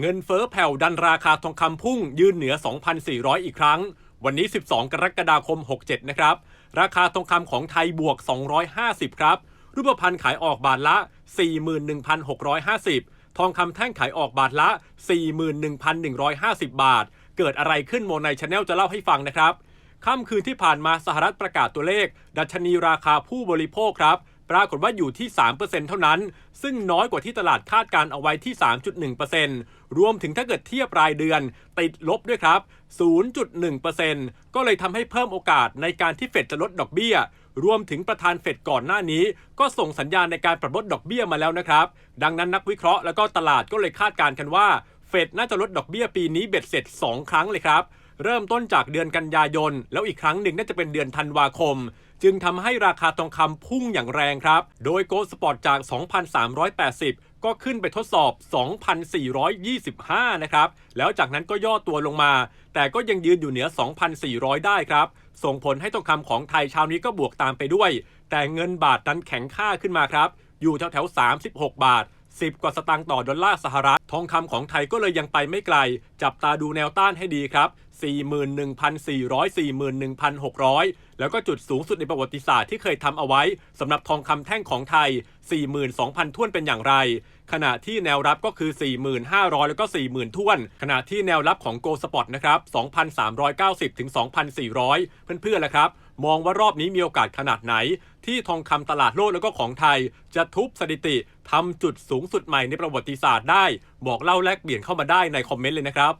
เงินเฟ้อแผ่วดันราคาทองคำพุ่งยืนเหนือ 2,400 อีกครั้ง วันนี้ 12 กรกฎาคม 67 นะครับ ราคาทองคำของไทยบวก 250 ครับ รูปพรรณขายออกบาทละ 41,650 ทองคำแท่งขายออกบาทละ 41,150 บาท เกิดอะไรขึ้นโมในชาแนลจะเล่าให้ฟังนะครับ ค่ำคืนที่ผ่านมาสหรัฐประกาศตัวเลข ดัชนีราคาผู้บริโภคครับ ปรากฏว่าอยู่ที่ 3%เท่านั้น ซึ่งน้อยกว่าที่ตลาดคาดการเอาไว้ที่ 3.1%รวมถึงถ้าเกิดเทียบรายเดือนติดลบด้วยครับ 0.1%ก็เลยทำให้เพิ่มโอกาสในการที่เฟดจะลดดอกเบี้ย รวมถึงประธานเฟดก่อนหน้านี้ ก็ส่งสัญญาณในการปรับลดดอกเบี้ยมาแล้วนะครับ ดังนั้นนักวิเคราะห์แล้วก็ตลาดก็เลยคาดการ์กันว่าเฟดน่าจะลดดอกเบี้ยปีนี้เบ็ดเสร็จ 2 ครั้งเลยครับ เริ่มต้นจากเดือนกันยายน แล้วอีกครั้งหนึ่งน่าจะเป็นเดือนธันวาคม จึงทำให้ราคาทองคำพุ่งอย่างแรงครับ โดยโกลด์สปอร์ตจาก 2,380ก็ขึ้นไปทดสอบ 2,425 นะครับ แล้วจากนั้นก็ย่อตัวลงมา แต่ก็ยังยืนอยู่เหนือ 2,400 ได้ครับ ส่งผลให้ทองคำของไทยเช้านี้ก็บวกตามไปด้วย แต่เงินบาทนั้นแข็งค่าขึ้นมาครับ อยู่แถวแถวๆ36 บาท 10 กว่าสตางค์ต่อดอลลาร์สหรัฐ ทองคำของไทยก็เลยยังไปไม่ไกล จับตาดูแนวต้านให้ดีครับ 41,400 41,600 แล้วก็จุดสูงสุดในประวัติศาสตร์ที่เคยทำเอาไว้สำหรับทองคำแท่งของไทย 42,000ท้วนเป็นอย่างไร ขณะที่แนวรับก็คือ 4,500 แล้วก็ 40,000ท้วน ขณะที่แนวรับของโกลสปอร์ตนะครับ 2,390 ถึง 2,400 เพื่อนๆละครับ มองว่ารอบนี้มีโอกาสขนาดไหน ที่ทองคำตลาดโลกแล้วก็ของไทย จะทุบสถิติทำจุดสูงสุดใหม่ในประวัติศาสตร์ได้ บอกเล่าแลกเปลี่ยนเข้ามาได้ในคอมเมนต์เลยนะครับ